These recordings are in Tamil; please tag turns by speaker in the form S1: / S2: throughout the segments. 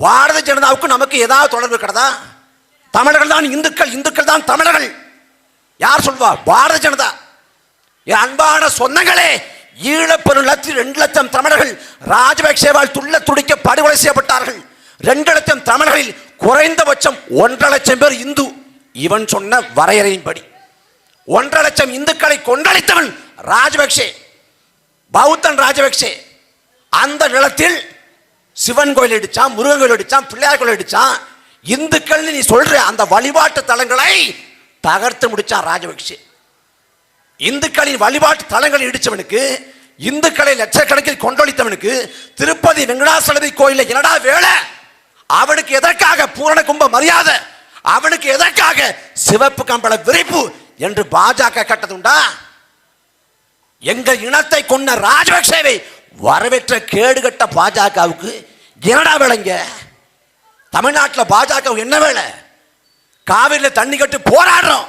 S1: பாரத ஜனதாவுக்கும் நமக்கு ஏதாவது தொடர்பு இருக்கிறதா? தமிழர்கள் தான் இந்துக்கள் இந்துக்கள் தான் தமிழர்கள். யார் சொல்வா? பாரத ஜனதா. என் அன்பான சொந்தங்களே ஈழப்பெருநிலத்தில் ரெண்டு லட்சம் தமிழர்கள் ராஜபக்சேவால் துள்ள துடிக்க படுகொலை செய்யப்பட்டார்கள். ரெண்டு லட்சம் தமிழர்களில் குறைந்தபட்சம் ஒன்றரை லட்சம் பேர் இந்து. இவன் சொன்ன வரையறையின்படி. ஒன்றரை லட்சம் இந்துக்களை கொன்றளித்தவன் ராஜபக்சே பௌத்தன் ராஜபக்சே அந்த நிலத்தில் சிவன் கோயில் அடிச்சான் முருகன் கோயில் அடிச்சான் பிள்ளையார் கோயில் அடிச்சான் இந்துக்கள் நீ சொல்ற அந்த வழிபாட்டு தலங்களை தகர்த்து முடிச்சான் ராஜபக்சே இந்துக்களின் வழிபாட்டு தலங்களை இடிச்சவனுக்கு இந்துக்களை லட்சக்கணக்கில் கொண்டொழித்தவனுக்கு திருப்பதி வெங்கடாசலபதி கோயில என்னடா வேலை? அவனுக்கு எதற்காக பூரண கும்ப மரியாதை? அவனுக்கு எதற்காக சிவப்பு கம்பள விரிப்பு என்று பாஜக கட்டதுண்டா? எங்கள் இனத்தை கொண்ட ராஜபக்சேவை வரவேற்ற கேடுகட்ட பாஜகவுக்கு என்னடா வேலைங்க தமிழ்நாட்டில் பாஜக என்ன வேலை? காவிரியில் தண்ணி கட்டி போராடுறோம்.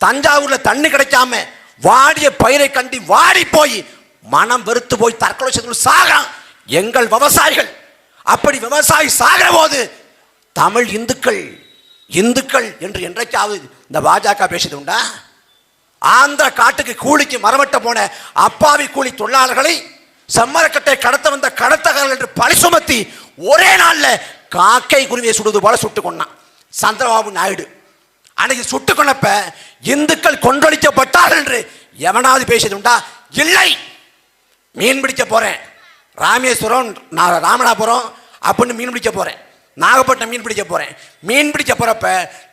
S1: தஞ்சாவூரில் தண்ணி கிடைக்காம வாடிய பயிரை கண்டி வாடி போய் மனம் வெறுத்து போய் தற்கொலை செய்து சாகிறான் எங்கள் விவசாயிகள். அப்படி விவசாயி சாகிற போது தமிழ் இந்துக்கள் இந்துக்கள் என்று என்றைக்காவது இந்த பாஜக பேசியது உண்டா? ஆந்திர காட்டுக்கு கூலிக்கு மரவட்ட போன அப்பாவி கூலி தொழிலாளர்களை சம்மரக்கட்டை கடத்த வந்த கடத்தகர்கள் என்று பழி சுமத்தி ஒரே நாளில் காக்கை குருவியை சுடுவது போல சுட்டு கொண்டான் சந்திரபாபு நாயுடு. அன்னைக்கு சுட்டு கொண்டப்ப இந்துக்கள் கொன்றொழிக்கப்பட்டார்கள் என்று எவனாவது பேசியது உண்டா? இல்லை. மீன் பிடிக்க போகிறேன் ராமேஸ்வரம் நான் ராமநாதபுரம் அப்படின்னு மீன் பிடிக்க போகிறேன் நாகப்பட்டினம் மீன் பிடிக்க போகிறேன் மீன் பிடிக்க போகிறப்ப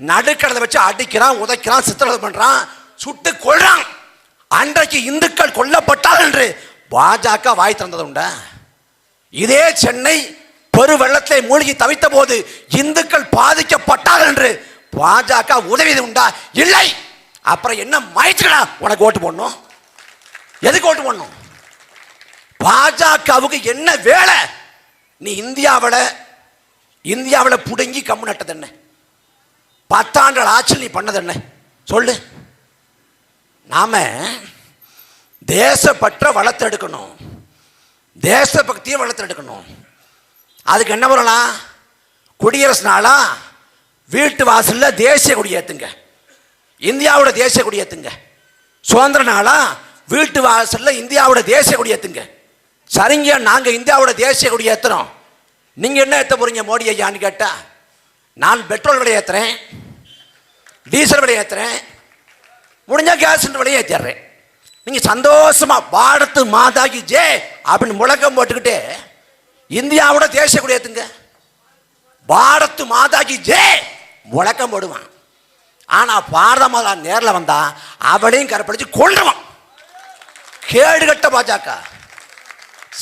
S1: நடுக்கடலை வச்சு அடிக்கிறான் உதைக்கிறான் சித்திரவதை பண்ணுறான் சுட்டு கொள்றான் அன்றைக்கு இந்துக்கள் கொல்லப்பட்டார்கள் என்று பாஜக வாய் திறந்தது உண்டா? இதே சென்னை பெரு வெள்ளத்தை மூழ்கி தவித்த போது இந்துக்கள் பாதிக்கப்பட்டார்கள் என்று பாஜக உதவியது உண்டா? இல்லை. அப்புறம் என்ன மயச்சுக்கடா உனக்கு ஓட்டு போடணும். எதுக்கு ஓட்டு போடணும்? பாஜகவுக்கு என்ன வேலை? நீ இந்தியாவில் இந்தியாவில் புடுங்கி கம்மு நட்டது என்ன? பத்தாண்டு ஆட்சியில் நீ பண்ணது என்ன? சொல்லு. நாம தேசப்பற்ற வளர்த்தெடுக்கணும். தேசபக்தியை வளர்த்தெடுக்கணும். அதுக்கு என்ன பண்ணலாம்? குடியரசு நாளா வீட்டு வாசலில் தேசிய கொடி ஏத்துங்க இந்தியாவோட தேசிய கொடி சுதந்திர நாளா வீட்டு வாசலில் இந்தியாவோட தேசிய கொடி சரிங்க நாங்கள் இந்தியாவோட தேசிய கொடி நீங்கள் என்ன ஏற்ற போறீங்க மோடி ஐயான்னு கேட்டால் நான் பெட்ரோல் விலை ஏற்றுறேன் டீசல் விலை முடிஞ்சால் முடிஞ்சா கேஸ் விலையை ஏற்றிடுறேன் நீங்க சந்தோஷமா பாரத் மாதாகி ஜே அப்படின்னு முழக்கம் போட்டுக்கிட்டு இந்தியாவோட தேசிய கொடி பாரத்து பாரத் மாதாகி ஜே முழக்கம் போடுவான். ஆனா பாரத மாதா நேரில் வந்தா அவளையும் கரப்படிச்சு கேடு கட்ட பாஜக.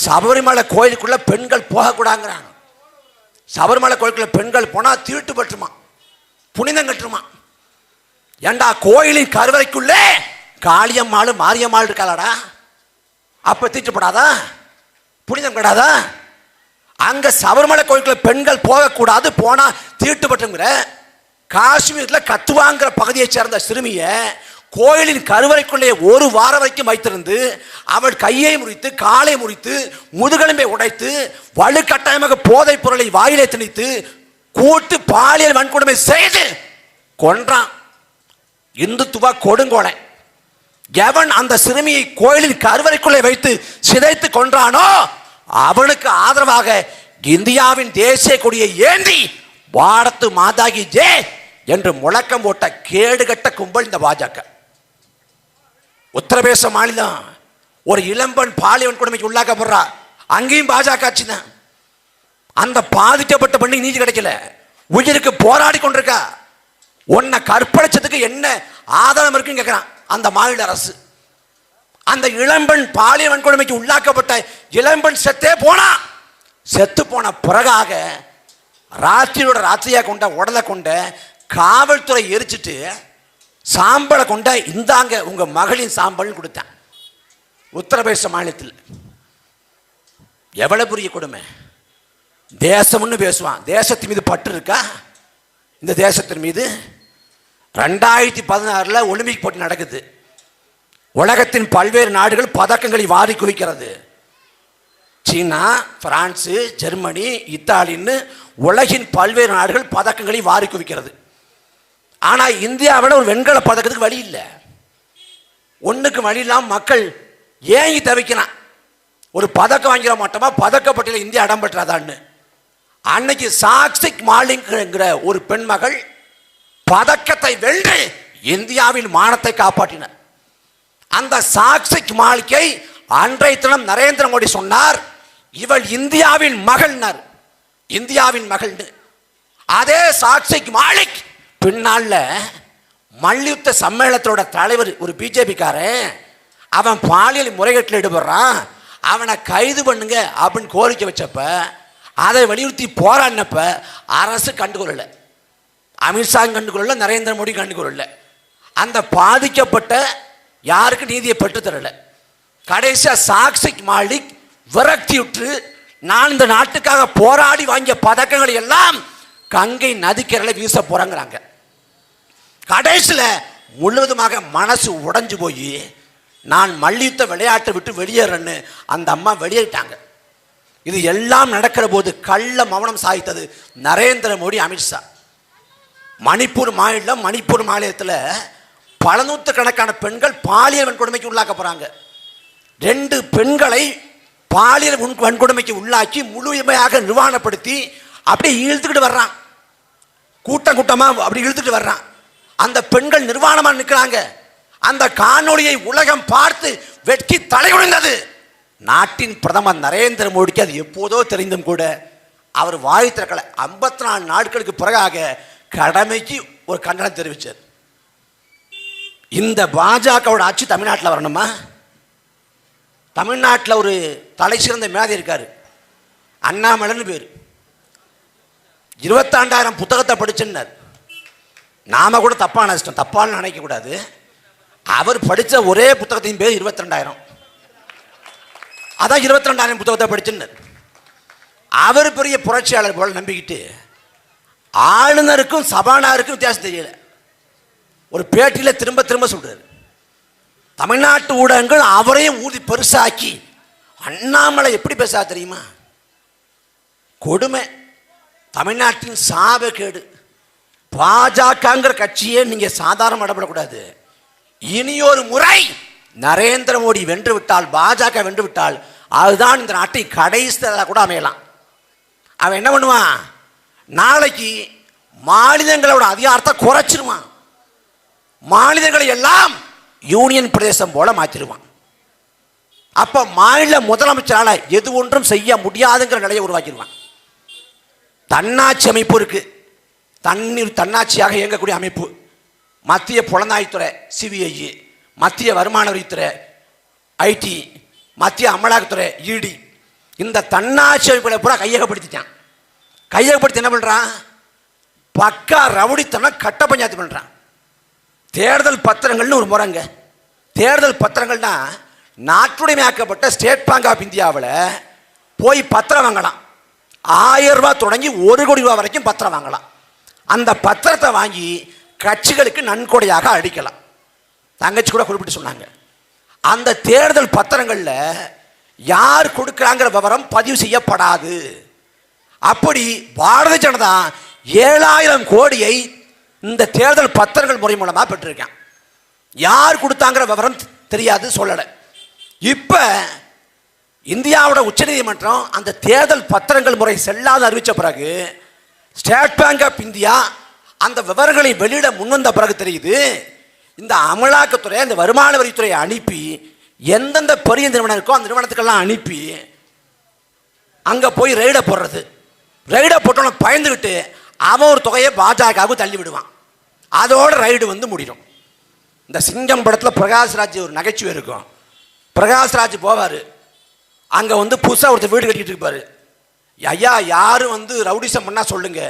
S1: சபரிமலை கோயிலுக்குள்ள பெண்கள் போகக்கூடாங்கிறாங்க. சபரிமலை கோயிலுக்குள்ள பெண்கள் போனா தீட்டு பட்டுமா புனிதம் கட்டுமா? ஏண்டா கோயிலின் கருவறைக்குள்ளே காளியம்மாள் மாரியம்மாள் இருக்காளடா? அப்ப தீட்டுப்படாதா புனிதம் கிடாதா? அங்க சபரிமலை கோயிலுக்குள்ள பெண்கள் போகக்கூடாது போனா தீட்டுப்பட்டுங்கிற காஷ்மீர்ல கத்துவாங்கிற பகுதியை சேர்ந்த சிறுமிய கோயிலின் கருவறைக்குள்ளே ஒரு வாரம் வரைக்கும் வைத்திருந்து அவள் கையை முறித்து காலை முறித்து முதுகெலும்பை உடைத்து வலுக்கட்டாயமாக போதைப் பொருளை வாயிலே திணித்து கூட்டு பாலியல் வன்கொடுமை செய்து கொன்றான். இந்துத்துவா கொடுங்கோலை. எவன் அந்த சிறுமியை கோயிலில் கருவறைக்குள்ளே வைத்து சிதைத்து கொன்றானோ அவனுக்கு ஆதரவாக இந்தியாவின் தேசிய கொடியை ஏந்தி வாடத்து மாதாகி ஜே என்று முழக்கம் போட்ட கேடுகட்ட கும்பல் இந்த பாஜக. உத்தரப்பிரதேச மாநிலம் ஒரு இளம்பன் பாலியவன் கொடுமைக்கு உள்ளாக்கப்படுறா அங்கேயும் பாஜக ஆட்சி தான் அந்த பாதிக்கப்பட்ட பெண்ணுக்கு நீதி கிடைக்கல. உயிருக்கு போராடி கொண்டிருக்கா. உன்னை கற்பழிச்சதுக்கு என்ன ஆதாரம் இருக்குன்னு கேட்குறான் அந்த மாநில அரசு. அந்த இளம்பெண் பாலியல் வன்கொடுமைக்கு உள்ளாக்கப்பட்ட இளம்பெண் செத்தே போனா. செத்து போன பிறகாக ராத்திரியோட ராத்திரியா கொண்ட உடலை கொண்ட காவல்துறை எரிச்சிட்டு சாம்பலை கொண்ட இந்தாங்க உங்க மகளின் சாம்பல்னு கொடுத்தேன். உத்தரப்பிரதேச மாநிலத்தில். எவ்வளவு புரிய கொடுமை? தேசம்னு பேசுவான். தேசத்தின் மீது பற்று இருக்கா? இந்த தேசத்தின் மீது ரெண்டாயிரத்தி பதினாறில் ஒலிம்பிக் போட்டி நடக்குது. உலகத்தின் பல்வேறு நாடுகள் பதக்கங்களை வாரி குவிக்கிறது. சீனா பிரான்ஸு ஜெர்மனி இத்தாலின்னு உலகின் பல்வேறு நாடுகள் பதக்கங்களை வாரி குவிக்கிறது. ஆனால் இந்தியாவில் ஒரு வெண்கல பதக்கத்துக்கு வழி இல்லை. ஒன்றுக்கு வழி இல்லாமல் மக்கள் ஏங்கி தவிக்கிறான் ஒரு பதக்கம் வாங்கிட மாட்டோமா பதக்கப்பட்டியில் இந்தியா இடம் பெற்றாதான்னு. அன்னைக்கு சாக்சிக் மாலிங்கிற ஒரு பெண்மகள் பதக்கத்தை வென்று இந்தியாவின் மானத்தை காப்பாற்றினார். அந்த சாக்சிக் மாளிகை அன்றைய தினம் நரேந்திர மோடி சொன்னார் இவள் இந்தியாவின் மகள்னார் இந்தியாவின் மகள்னு அதே சாக்சிக் மாலிக் பின்னால மல்யுத்த சம்மேளனத்தோட தலைவர் ஒரு பிஜேபிக்காரன் அவன் பாலியல் முறைகேட்டில் ஈடுபடுறான். அவனை கைது பண்ணுங்க அப்படின்னு கோரிக்கை வச்சப்ப அதை வலியுறுத்தி போராடினப்ப அரசு கண்டுகொள்ளலை. அமித்ஷா கண்டுகொள்ள நரேந்திர மோடி கண்டுகொள்ள அந்த பாதிக்கப்பட்ட யாருக்கு நீதியை பெற்றுத்தரல கடைசியாக சாக்சிக் மாலிக் விரக்தியுற்று நான் இந்த நாட்டுக்காக போராடி வாங்கிய பதக்கங்களை எல்லாம் கங்கை நதிக்கரில் வீச போகிறாங்கிறாங்க கடைசியில் முழுவதுமாக மனசு உடைஞ்சு போய் நான் மல்யுத்த விளையாட்டை விட்டு வெளியேறேன்னு அந்த அம்மா வெளியேறிட்டாங்க. இது எல்லாம் நடக்கிற போது கள்ள மௌனம் சாய்த்தது நரேந்திர மோடி அமித்ஷா மணிப்பூர் மாநிலம் மணிப்பூர் மாநிலத்தில் பல நூற்று கணக்கான பெண்கள் பாலியல் வன்கொடுமைக்கு உள்ளாக்க போகிறாங்க ரெண்டு பெண்களை பாலியல் வன்கொடுமைக்கு உள்ளாக்கி முழுமையாக நிர்வாணப்படுத்தி அப்படியே இழுத்துக்கிட்டு வர்றான். கூட்டம் கூட்டமாக அப்படி இழுத்துட்டு வர்றான். அந்த பெண்கள் நிர்வாணமாக நிற்கிறாங்க அந்த காணொளியை உலகம் பார்த்து வெட்கி தலைகுனிந்தது. நாட்டின் பிரதமர் நரேந்திர மோடிக்கு அது எப்போதோ தெரிந்தும் கூட அவர் வாய் திறக்கலை. ஐம்பத்தி நாலு நாட்களுக்கு பிறகாக கடமைக்கு ஒரு கண்டனம் தெரிவித்தார் இந்த பாஜகவோட ஆட்சி தமிழ்நாட்டில் வரணுமா? தமிழ்நாட்டில் ஒரு தலை சிறந்த மேதை இருக்கார். அண்ணாமலைன்னு பேர். இருபத்தாண்டாயிரம் புத்தகத்தை படிச்சுன்னார் நாம கூட தப்பாக நினைச்சிட்டோம் தப்பான்னு நினைக்கக்கூடாது அவர் படித்த ஒரே புத்தகத்தின் பேர் இருபத்தி ரெண்டாயிரம் அதான் இருபத்தி ரெண்டாயிரம் புத்தகத்தை படிச்சுன்னார் அவர் பெரிய புரட்சியாளர் போல நம்பிக்கிட்டு ஆளுநருக்கும் சபாநாயகருக்கும் வித்தியாசம் தெரியல. ஒரு பேட்டியில் திரும்ப திரும்ப சொல்றாரு. தமிழ்நாட்டு ஊடகங்கள் அவரையும் ஊதி பெருசாக்கி அண்ணாமலை எப்படி பேசா தெரியுமா? கொடுமை. தமிழ்நாட்டின் சாபக்கேடு பாஜகங்கிற கட்சியே நீங்கள் சாதாரண இடப்படக்கூடாது. இனியொரு முறை நரேந்திர மோடி வென்று விட்டால் பாஜக வென்று விட்டால் அதுதான் இந்த நாட்டை கடைசி கூட அமையலாம். அவன் என்ன பண்ணுவான்? நாளைக்கு மாநிலங்களோட அதிகாரத்தை குறைச்சிருவான். மாநிலங்களை எல்லாம் யூனியன் பிரதேசம் போல மாற்றிடுவான் அப்ப மாநில முதலமைச்சரால் எது ஒன்றும் செய்ய முடியாதுங்கிற நிலையை உருவாக்கிடுவான். தன்னாட்சி அமைப்பு இருக்கு. தண்ணீர் தன்னாட்சியாக இயங்கக்கூடிய அமைப்பு. மத்திய புலனாய்த்துறை சிபிஐ மத்திய வருமான வரித்துறை ஐடி மத்திய அமலாக்கத்துறை இடி. இந்த தன்னாட்சி அமைப்புகளை பூரா கையகப்படுத்திட்டான். கையகப்படுத்தி என்ன பண்ணுறான் பக்கா ரவுடித்தனம் கட்ட பஞ்சாயத்து பண்ணுறான் தேர்தல் பத்திரங்கள்னு ஒரு முறைங்க தேர்தல் பத்திரங்கள்னா நாட்டுடைமையாக்கப்பட்ட ஸ்டேட் பேங்க் ஆஃப் இந்தியாவில் போய் பத்திரம் வாங்கலாம். ஆயிரம் ரூபா தொடங்கி ஒரு கோடி ரூபா வரைக்கும் பத்திரம் வாங்கலாம். அந்த பத்திரத்தை வாங்கி கட்சிகளுக்கு நன்கொடையாக அடிக்கலாம் தங்கச்சி கூட குறிப்பிட்டு சொன்னாங்க. அந்த தேர்தல் பத்திரங்களில் யார் கொடுக்குறாங்கிற விவரம் பதிவு செய்யப்படாது. அப்படி பாரதிய ஜனதா ஏழாயிரம் கோடியை இந்த தேர்தல் பத்திரங்கள் முறை மூலமாக பெற்றிருக்கேன். யார் கொடுத்தாங்கிற விவரம் தெரியாது சொல்லலை. இப்போ இந்தியாவோட உச்சநீதிமன்றம் அந்த தேர்தல் பத்திரங்கள் முறை செல்லாத அறிவித்த பிறகு ஸ்டேட் பேங்க் ஆஃப் இந்தியா அந்த விவரங்களை வெளியிட முன்வந்த பிறகு தெரியுது இந்த அமலாக்கத்துறை அந்த வருமான வரித்துறையை அனுப்பி எந்தெந்த பெரிய நிறுவனம் இருக்கோ அந்த நிறுவனத்துக்கெல்லாம் அனுப்பி அங்கே போய் ரெய்டை போடுறது. ரைடை போட்டோன்னு பயந்துக்கிட்டு அவன் ஒரு தொகையை பாஜகவுக்கு தள்ளி விடுவான் அதோட ரைடு வந்து முடியும். இந்த சிங்கம் படத்தில் பிரகாஷ்ராஜ் ஒரு நகைச்சுவை இருக்கும். பிரகாஷ்ராஜ் போவார். அங்கே வந்து புதுசாக ஒருத்தர் வீடு கட்டிட்டு இருப்பார். ஐயா யாரும் வந்து ரவுடிசம் பண்ணால் சொல்லுங்க.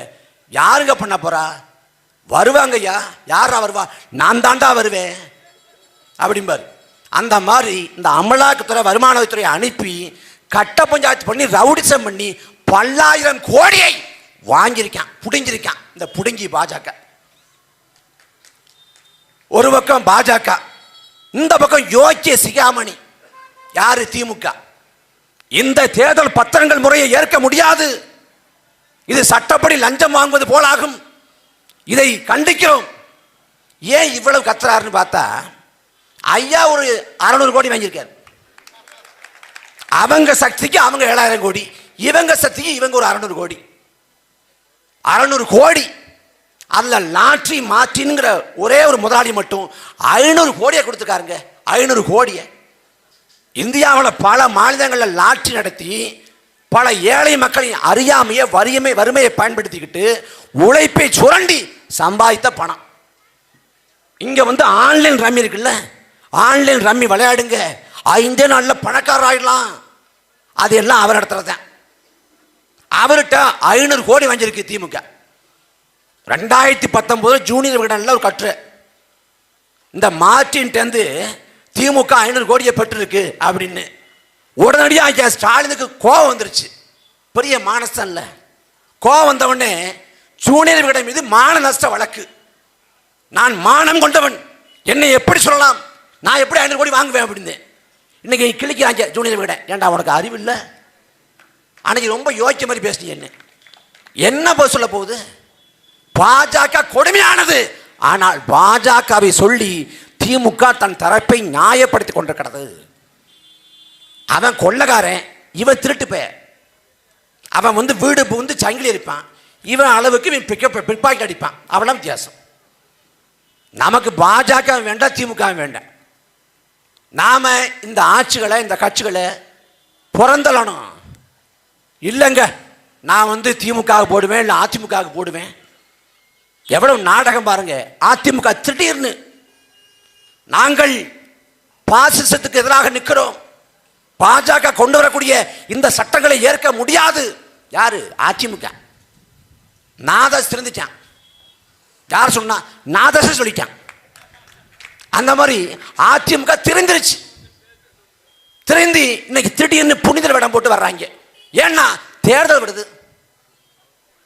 S1: யாருங்க பண்ண போகிறா வருவாங்க ஐயா. யாரா வருவா? நான் தாண்டா வருவேன். அப்படிம்பார். அந்த மாதிரி இந்த அமலாக்கத்துறை வருமானத்துறையை அனுப்பி கட்ட பஞ்சாயத்து பண்ணி ரவுடிசம் பண்ணி பல்லாயிரம் கோடியை வாங்கியிருக்கான் புடிஞ்சிருக்கான் இந்த புடுங்கி பாஜக. ஒரு பக்கம் பாஜக இந்த பக்கம் யோக்கிய சிகாமணி. யாரு திமுக? இந்த தேர்தல் பத்திரங்கள் முறையை ஏற்க முடியாது. இது சட்டப்படி லஞ்சம் வாங்குவது போலாகும். இதை கண்டிக்கிறோம். ஏன் இவ்வளவு கத்துறாருன்னு பார்த்தா ஐயா ஒரு அறநூறு கோடி வாங்கியிருக்காரு. அவங்க சக்திக்கு அவங்க ஏழாயிரம் கோடி. இவங்க சக்திக்கு இவங்க ஒரு அறநூறு கோடி. அறநூறு கோடி. அதில் லாட்ரி மாற்றின்ங்கிற ஒரே ஒரு முதலாளி மட்டும் ஐநூறு கோடியை கொடுத்துருக்காருங்க. ஐநூறு கோடியை. இந்தியாவில் பல மாநிலங்களில் லாட்ரி நடத்தி பல ஏழை மக்களின் அறியாமையை வறியமை வறுமையை பயன்படுத்திக்கிட்டு உழைப்பை சுரண்டி சம்பாதித்த பணம். இங்கே வந்து ஆன்லைன் ரம்மி இருக்குல்ல? ஆன்லைன் ரம்மி விளையாடுங்க. ஐந்தே நாளில் பணக்காரர் ஆகிடலாம் அது எல்லாம் அவர் இடத்துல தான் அவர்கிட்ட ஐநூறு கோடி வாங்கியிருக்கு திமுக. ரெண்டாயிரத்தி பத்தொம்போது ஜூனியர் விகடனில் ஒரு கட்டுரை. இந்த மார்டின்ட்டேருந்து திமுக ஐநூறு கோடியை பெற்றிருக்கு அப்படின்னு. உடனடியாக ஐயா ஸ்டாலினுக்கு கோவம் வந்துருச்சு. பெரிய மானசம் இல்லை. கோவம் வந்தவுடனே ஜூனியர் விகடன் மீது மான நஷ்ட வழக்கு. நான் மானம் கொண்டவன். என்னை எப்படி சொல்லலாம்? நான் எப்படி ஐநூறு கோடி வாங்குவேன் அப்படின்னு இன்னைக்கு கிளிக்கிறாங்க ஜூனியர் விகடன் ஏன்டா உனக்கு அறிவு இல்லை? அன்னைக்கு ரொம்ப யோசிச்ச மாதிரி பேசுனீங்க என்ன? என்ன போய் சொல்ல போகுது? பாஜக கொடுமையானது. ஆனால் பாஜகவை சொல்லி திமுக தன் தரப்பை நியாயப்படுத்தி கொண்டிருக்கிறது. அவன் கொள்ளக்காரன் இவன் திருட்டு அவன் வந்து வீடு புகுந்து சங்கிலி இருப்பான் இவன் அளவுக்கு இவன் பிக்க பிற்பாக்கி அடிப்பான். அவ்வளோ வித்தியாசம். நமக்கு பாஜக வேண்டாம் திமுக வேண்டாம் நாம் இந்த ஆட்சிகளை இந்த கட்சிகளை புறந்தள்ளணும் இல்லைங்க நான் வந்து திமுக போடுவேன் இல்லை அதிமுக போடுவேன். எவ்வளவு நாடகம் பாருங்க அதிமுக திடீர்னு நாங்கள் பாசிசத்துக்கு எதிராக நிற்கிறோம். பாஜக கொண்டு வரக்கூடிய இந்த சட்டங்களை ஏற்க முடியாது. யாரு? அதிமுக. நாதஸ் திருந்துச்சான் யார் சொன்னா? நாதஸ் சொல்லிட்டான். அந்த மாதிரி அதிமுக திரிந்துருச்சு. திருந்தி இன்னைக்கு திடீர்னு புனிதர் வேடம் போட்டு வர்றாங்க. ஏன்னா தேர்தல் விடுது.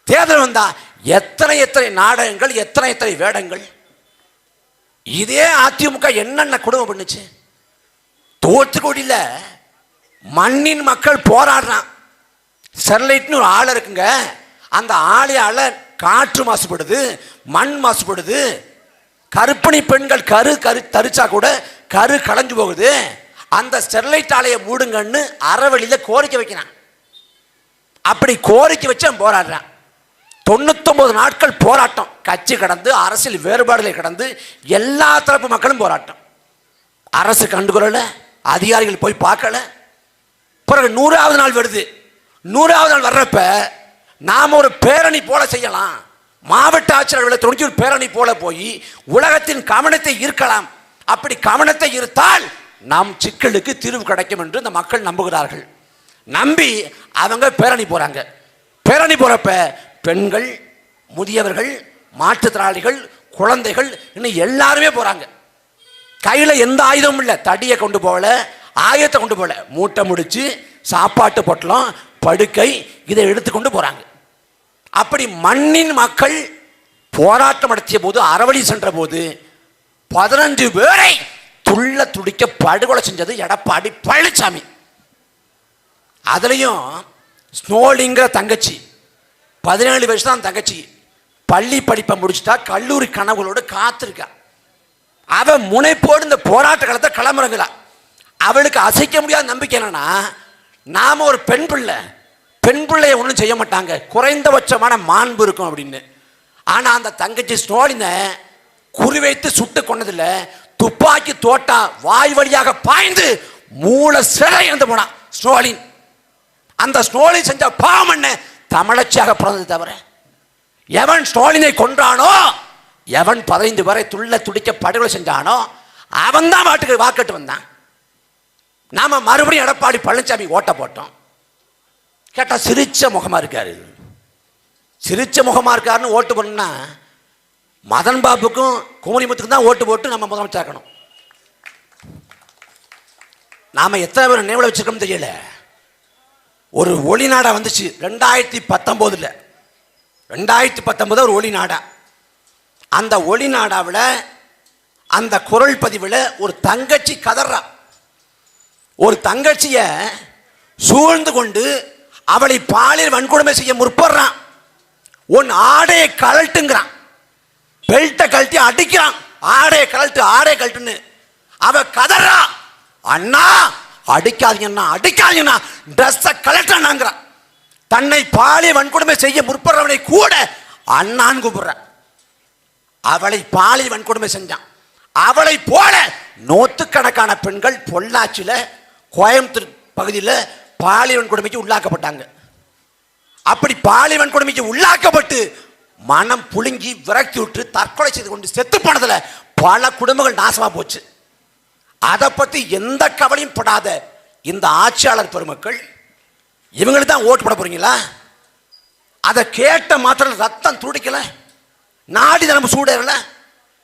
S1: தேர்தல் வந்தா எத்தனை எத்தனை நாடகங்கள் எத்தனை எத்தனை வேடங்கள்? இதே அதிமுக என்னென்ன குடும்பம் பண்ணுச்சு? தோத்துக்குடியில் மண்ணின் மக்கள் போராடுறான். ஸ்டெர்லைட்னு ஒரு ஆள் இருக்குங்க. அந்த ஆலையால் காற்று மாசுபடுது மண் மாசுபடுது. கருப்பணி பெண்கள் கரு கரு தரிச்சா கூட கரு களைஞ்சு போகுது. அந்த ஸ்டெர்லைட் ஆலையை மூடுங்கன்னு அறவழியில் கோரிக்கை வைக்கிறான். அப்படி கோரிக்கை வச்சு அவன் போராடுறான். தொண்ணூத்தொம்பது நாட்கள் போராட்டம். கட்சி கடந்து அரசியல் வேறுபாடுகளை கடந்து எல்லா தரப்பு மக்களும் போராட்டம். அரசு கண்டுகொள்ளலை அதிகாரிகள் போய் பார்க்கல. பிறகு நூறாவது நாள் வருது. நூறாவது நாள் வர்றப்ப நாம் ஒரு பேரணி போல செய்யலாம். மாவட்ட ஆட்சியர்களை துணிச்சு ஒரு பேரணி போல போய் உலகத்தின் கவனத்தை ஈர்க்கலாம். அப்படி கவனத்தை ஈர்த்தால் நம் சிக்கலுக்கு தீர்வு கிடைக்கும் என்று இந்த மக்கள் நம்புகிறார்கள். நம்பி அவங்க பேரணி போகிறாங்க பேரணி போகிறப்ப பெண்கள் முதியவர்கள் மாற்றுத்திறனாளிகள் குழந்தைகள் இன்னும் எல்லாருமே போகிறாங்க கையில் எந்த ஆயுதமும் இல்லை. தடியை கொண்டு போகல ஆயுதத்தை கொண்டு போகல. மூட்டை முடித்து சாப்பாட்டு பொட்டலம் படுக்கை இதை எடுத்துக்கொண்டு போகிறாங்க அப்படி மண்ணின் மக்கள் போராட்டம் நடத்திய போது அறவழி சென்ற போது பதினஞ்சு பேரை துள்ள துடிக்க படுகொலை செஞ்சது எடப்பாடி பழனிசாமி அதுலேயும் ஸ்னோலிங்கிற தங்கச்சி பதினேழு வயசு தான் தங்கச்சி. பள்ளி படிப்பை முடிச்சுட்டா கல்லூரி கனவுகளோடு காத்திருக்கா. அவள் முனைப்போடு இந்த போராட்ட காலத்தை கிளம்புறங்களா அவளுக்கு அசைக்க முடியாத நம்பிக்கை என்னன்னா நாம் ஒரு பெண் பிள்ளை பெண் பிள்ளைய ஒன்றும் செய்ய மாட்டாங்க. குறைந்தபட்சமான மாண்பு இருக்கும் அப்படின்னு. ஆனால் அந்த தங்கச்சி ஸ்னோலினை குறிவைத்து சுட்டு கொண்டதில் துப்பாக்கி தோட்டா வாய் வழியாக பாய்ந்து மூளை சிறை இறந்து போனான் ஸ்னோலின். அந்த ஸ்னோலின் செஞ்ச பாவம் என்ன? தமிழச்சியாக பிறந்தது தவிர. எவன் ஸ்டாலினை கொன்றானோ எவன் பதினைந்து வரை துள்ள துடிக்க படுகொலை செஞ்சானோ அவன் தான் வாட்டுக்கு வாக்கெட்டு வந்தான். நாம மறுபடியும் எடப்பாடி பழனிசாமி ஓட்ட போட்டோம். கேட்டால் சிரிச்ச முகமா இருக்காரு. சிரிச்ச முகமா இருக்காருன்னு ஓட்டு போனோம்னா மதன் பாபுக்கும் குமரிமுத்துக்கும் தான் ஓட்டு போட்டு நம்ம முதலமைச்சாக்கணும் நாம எத்தனை பேர் நினைவில் வச்சிருக்கோம் தெரியல. ஒரு ஒளி நாடா வந்துச்சு. ரெண்டாயிரத்தி பத்தொம்போதில். ரெண்டாயிரத்தி பத்தொம்போது ஒரு ஒளி நாடா. அந்த ஒளி நாடாவில் அந்த குரல் பதிவில் ஒரு தங்கச்சி கதறா. ஒரு தங்கச்சியை சூழ்ந்து கொண்டு அவளை பாலியல் வன்கொடுமை செய்ய முற்படுறான் உன் ஆடையை கழட்டுங்கிறான். பெல்ட்டை கழட்டி அடிக்கிறான். ஆடையை கழட்டு ஆடையை கழட்டுன்னு. அவ கதறா. அண்ணா! அடிக்காதீங்கண்ணா அடிக்காதீங்கண்ணா ட்ரெஸ்ஸை கழட்டானாங்கிறான் தன்னை பாலிய வன்கொடுமை செய்ய முற்படுறவனை கூட அண்ணான் கூப்பிடுற. அவளை பாலிய வன்கொடுமை செஞ்சான். அவளை போல நூற்றுக்கணக்கான பெண்கள் பொள்ளாச்சியில் கோயம்புத்தூர் பகுதியில் பாலிய வன்கொடுமைக்கு உள்ளாக்கப்பட்டாங்க. அப்படி பாலிய வன்கொடுமைக்கு உள்ளாக்கப்பட்டு மனம் புழுங்கி விரக்தி விட்டு தற்கொலை செய்து கொண்டு செத்து போனதில் பல குடும்பங்கள் நாசமா போச்சு. அதை பற்றி எந்த கவலையும் படாத இந்த ஆட்சியாளர் பெருமக்கள் இவங்களுக்கு தான் ஓட்டு போட போறீங்களா? அதை கேட்ட மாத்திரம் ரத்தம் துடிக்கல நாடி நம்ம சூடேறல.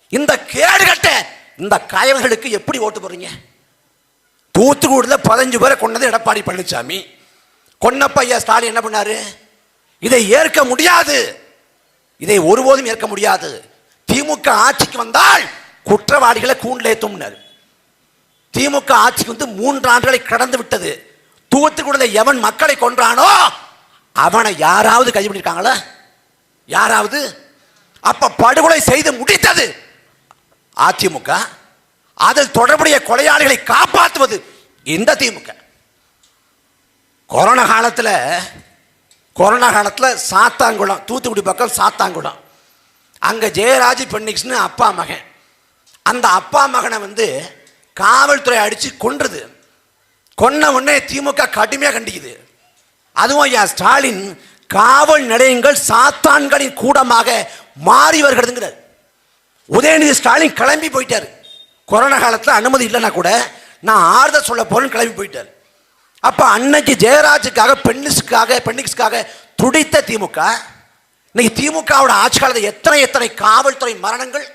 S1: இந்த கேடு கட்ட இந்த கயவர்களுக்கு எப்படி ஓட்டு போறீங்க தூத்துக்குடியில் பதினஞ்சு பேரை கொண்டது எடப்பாடி பழனிசாமி கொன்னப்ப ஐயா ஸ்டாலின் என்ன பண்ணாரு? இதை ஏற்க முடியாது. இதை ஒருபோதும் ஏற்க முடியாது. திமுக ஆட்சிக்கு வந்தால் குற்றவாளிகளை கூண்டில் ஏற்றும்னாரு திமுக ஆட்சிக்கு வந்து மூன்று ஆண்டுகளை கடந்து விட்டது. தூத்துக்குடியில் எவன் மக்களை கொன்றானோ அவனை யாராவது கைது பண்ணியிருக்காங்களா? யாராவது? அப்ப படுகொலை செய்து முடித்தது அதிமுக. அதில் தொடர்புடைய கொலையாளிகளை காப்பாற்றுவது இந்த திமுக. கொரோனா காலத்தில் கொரோனா காலத்தில் சாத்தாங்குளம் தூத்துக்குடி பக்கம் சாத்தாங்குளம் அங்கே ஜெயராஜ் பெண்ணிக்ஸ்னு அப்பா மகன். அந்த அப்பா மகனை வந்து காவல்துறை அடித்து கொன்றது. கொன்ன உடனே திமுக கடுமையாக கண்டிக்குது. அதுவும் ஐயா ஸ்டாலின் காவல் நிலையங்கள் சாத்தான்களின் கூடமாக மாறி வருகிறதுங்கிறார். உதயநிதி ஸ்டாலின் கிளம்பி போயிட்டார். கொரோனா காலத்தில் அனுமதி இல்லைன்னா கூட நான் ஆறுதல் சொல்ல போகிறேன்னு கிளம்பி போயிட்டார். அப்போ அன்னைக்கு ஜெயராஜுக்காக பெண்ணிஸ்க்காக பெண்ணிக்ஸ்க்காக துடித்த திமுக இன்னைக்கு திமுகவோட ஆட்சி காலத்தில் எத்தனை எத்தனை காவல்துறை மரணங்கள்?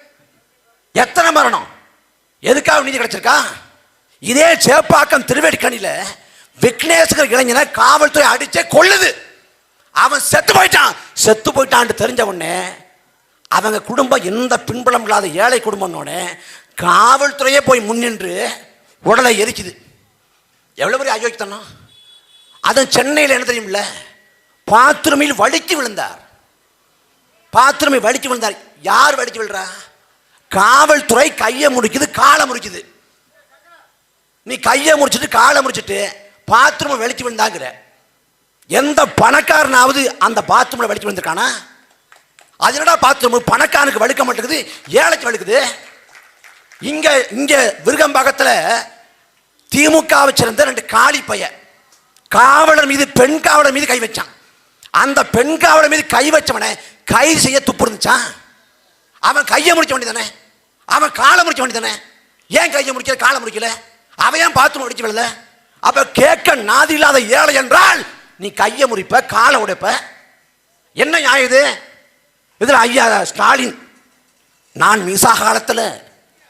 S1: எத்தனை மரணம்? எதுக்காக நீதி கிடைச்சிருக்கா? இதே சேப்பாக்கம் திருவேடிக்கணியில விக்னேஸ்வர இளைஞனை காவல்துறை அடிச்சே கொல்லுது. அவன் செத்து போயிட்டான். செத்து போயிட்டான்னு தெரிஞ்ச உடனே அவங்க குடும்பம் எந்த பின்புலம் இல்லாத ஏழை குடும்பம்னோடனே காவல்துறையே போய் முன்னின்று உடலை எரிக்குது. எவ்வளோ பெரிய அயோக்கித்தனம் அதுவும் சென்னையில் என்ன தெரியும்ல பாத்ரூமில் வழுக்கி விழுந்தார். பாத்ரூமில் வழுக்கி விழுந்தார். யார் வழுக்கி விழுறா? காவல்துறை கையை முடிக்குது காலை முடிக்குது நீ கையை முடிச்சிட்டு காலை முடிச்சிட்டு பாத்ரூமை வெளிச்சு விழுந்தாங்கிற. எந்த பணக்காரனாவது அந்த பாத்ரூமில் வெளிச்சு விழுந்திருக்கானா? அது என்னடா பாத்ரூம் பணக்காரனுக்கு வழுக்க மாட்டேங்குது ஏழைக்கு வலுக்குது இங்கே இங்கே விருகம்பாக்கத்தில் திமுக சேர்ந்த ரெண்டு காளி பைய காவலர் மீது பெண் காவலர் மீது கை வச்சான். அந்த பெண் காவலர் மீது கை வச்சவனை கை செய்ய துப்பு இருந்துச்சான் அவன் கையை முடிச்ச வேண்டியதானே அவன் காலை முடிச்ச வேண்டியதானே ஏன் கையை முடிக்கல காலை முடிக்கல? அவன் ஏன் பாத்ரூம் அடிச்சு விடல அப்ப கேட்க நாதி இல்லாத ஏழை என்றால் நீ கையை முறிப்ப காலை உடைப்ப. என்ன நியாயம் இது? இதில் ஐயா ஸ்டாலின் நான் மிசா காலத்தில்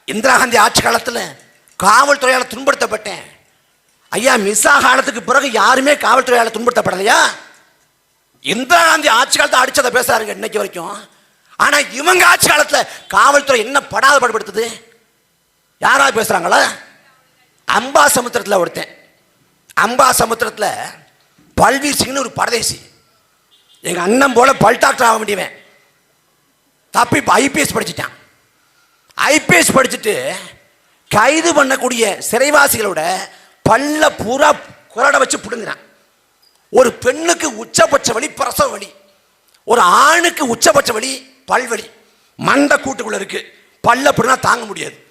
S1: இந்திரா காந்தி ஆட்சி காலத்தில் காவல்துறையால் துன்படுத்தப்பட்டேன் ஐயா மிசா காலத்துக்கு பிறகு யாருமே காவல்துறையால் துன்படுத்தப்படலையா இந்திரா காந்தி ஆட்சி காலத்தை அடிச்சதை பேசாருங்க இன்னைக்கு வரைக்கும். ஆனா இவங்க ஆட்சி காலத்துல காவல்துறை என்ன படாத படுத்துது யாராவது பேசுறாங்களா? அம்பா சமுத்திரத்தில் ஒருத்தன். அம்பா சமுத்திரத்தில் பல்வீர் சிங்னு ஒரு பரதேசி. எங்க அண்ணன் போல பல் டாக்டர் ஆக வேண்டியவன். தப்பி இப்போ ஐபிஎஸ் படிச்சிட்டான். ஐபிஎஸ் படிச்சுட்டு கைது பண்ணக்கூடிய சிறைவாசிகளோட பல்ல பூரா குரட வச்சு பிடுங்குறான். ஒரு பெண்ணுக்கு உச்சபட்ச வழி பிரசவ வழி ஒரு ஆணுக்கு உச்சபட்ச வலி பல்வலி மண்டை கூட்டுக்குள்ள இருக்கு. பல்ல அப்படின்னா தாங்க முடியாது.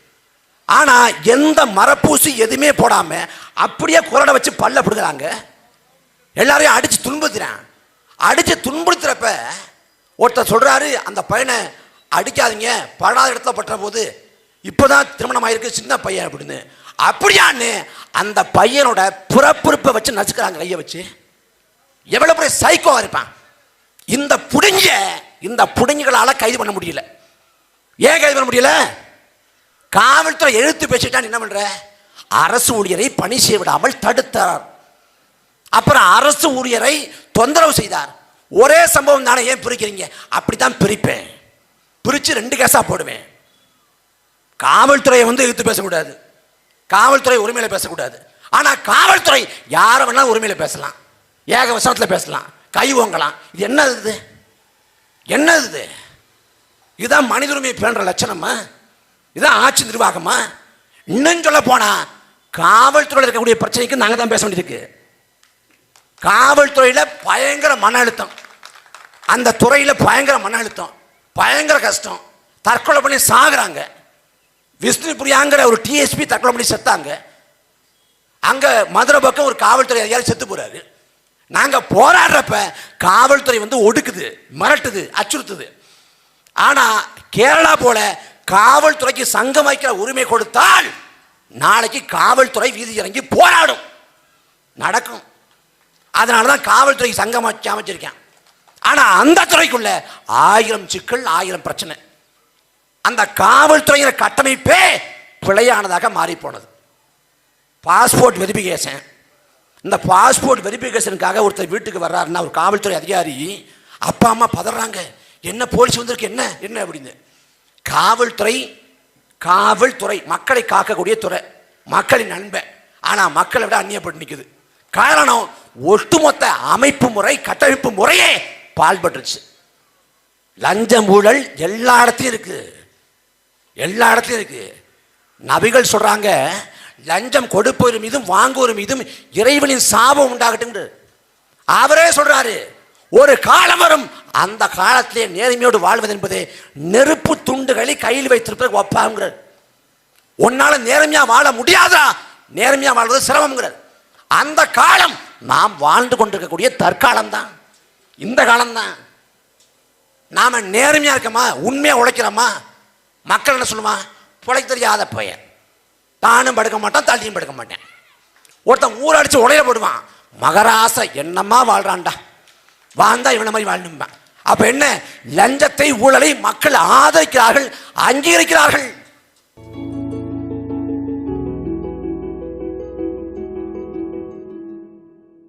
S1: ஆனா எந்த மரப்பூசி எதுவுமே போடாம அப்படியே குரடை வச்சு பல்ல பிடுங்குறாங்க. எல்லாரையும் அடிச்சு துன்புறுத்துறான். அடிச்சு துன்புறுத்துறப்ப ஒருத்தர் சொல்றாரு அந்த பையனை அடிக்காதீங்க படாத இடத்துல பட்டுற போது இப்போதான் திருமணம் ஆயிருக்கு சின்ன பையன் அப்படின்னு. அப்படியான்னு அந்த பையனோட புறப்புறுப்பை வச்சு நசுக்கிறாங்க கையை வச்சு. எவ்வளவு பெரிய சைக்கோவா இருப்பான். இந்த புடிஞ்ச இந்த புடுங்கிகளால கைது பண்ண முடியல. ஏன் கைது பண்ண முடியல? காவல்துறை எழுத்து பேசிட்டான் என்ன பண்ற? அரசு ஊழியரை பணி செய்ய விடாமல் தடுத்தார். அப்புறம் அரசு ஊழியரை தொந்தரவு செய்தார். ஒரே சம்பவம் தானே ஏன் பிரிக்கிறீங்க? அப்படித்தான் பிரிப்பேன். பிரிச்சு ரெண்டு கேஸாக போடுவேன். காவல்துறையை வந்து எதிர்த்து பேசக்கூடாது. காவல்துறை உரிமையில பேசக்கூடாது. ஆனா காவல்துறை யாரை வேணாலும் உரிமையில பேசலாம். ஏக வசனத்தில் பேசலாம். கை ஓங்கலாம். இது என்ன இது? என்ன இது? இதுதான் மனித உரிமை பேணுற லட்சணமா? இதுதான் ஆட்சி நிர்வாகமா? இன்னும் சொல்ல போனா காவல்துறையில் இருக்கக்கூடிய பிரச்சனைக்கு நாங்கள் தான் பேச வேண்டியிருக்கு. காவல்துறையில் பயங்கர மன அழுத்தம். அந்த துறையில் பயங்கர மன அழுத்தம். பயங்கர கஷ்டம். தற்கொலை பண்ணி சாகுறாங்க. விஷ்ணுபுரியாங்கிற ஒரு டிஎஸ்பி தற்கொலை பண்ணி செத்தாங்க. அங்கே மதுரை பக்கம் ஒரு காவல்துறை அதிகாரி செத்து போகிறாரு நாங்கள் போராடுறப்ப காவல்துறை வந்து ஒடுக்குது மிரட்டுது அச்சுறுத்துது. ஆனால் கேரளா போல காவல்துறைக்கு சங்கம் வைக்கிற உரிமை கொடுத்தால் நாளைக்கு காவல்துறை வீதி இறங்கி போராடும். நடக்கும். அதனால தான் காவல்துறை சங்கம் வச்சு அமைச்சிருக்கேன். ஆனால் அந்த துறைக்குள்ள ஆயிரம் சிக்கல் ஆயிரம் பிரச்சனை. அந்த காவல்துறையின கட்டமைப்பே பிழையானதாக மாறி போனது பாஸ்போர்ட் வெரிஃபிகேஷன். இந்த பாஸ்போர்ட் வெரிஃபிகேஷனுக்காக ஒருத்தர் வீட்டுக்கு வர்றாருன்னா ஒரு காவல்துறை அதிகாரி அப்பா அம்மா பதறாங்க. என்ன போலீஸ் வந்திருக்கு என்ன? என்ன அப்படின்னு. காவல்துறை காவல்துறை மக்களை காக்கக்கூடிய துறை. மக்களின் நண்பன் ஆனால் மக்களை விட அந்நியப்பட்டு நிற்குது காரணம் ஒட்டுமொத்த அமைப்பு முறை கட்டமைப்பு முறையே பால்பட்டுருச்சு. லஞ்சம் ஊழல் எல்லா இடத்துலையும் இருக்குது எல்லா இடத்துலையும் இருக்குது நபிகள் சொல்கிறாங்க லஞ்சம் கொடுப்பவர் மீதும் வாங்குவோர் மீதும் இறைவனின் சாபம் உண்டாகட்டும் அவரே சொல்றாரு. ஒரு காலம் வரும் அந்த காலத்திலே நேர்மையோடு வாழ்வது என்பது நெருப்பு துண்டுகளை கையில் வைத்திருப்பது ஒப்பாங்கிறார் உன்னால நேர்மையா வாழ முடியாதா? நேர்மையா வாழ்வது சிரமங்கிறார் அந்த காலம் நாம் வாழ்ந்து கொண்டிருக்கக்கூடிய தற்காலம் தான் இந்த காலம்தான். நாம நேர்மையா இருக்கோமா? உண்மையா உழைக்கிறோமா? மக்கள் என்ன சொல்லுமா? பிழைக்க தெரியாத பையன். தானும் படுக்க மாட்டான் தள்ளியும் படுக்க மாட்டேன். ஒருத்தன் ஊரடிச்சு உடையில போடுவான். மகராசை என்னம்மா வாழ்றான்டா. வாழ்ந்தா இவனை மாதிரி வாழணும்பான். அப்போ என்ன? லஞ்சத்தை ஊழலை மக்கள் ஆதரிக்கிறார்கள் அங்கீகரிக்கிறார்கள்.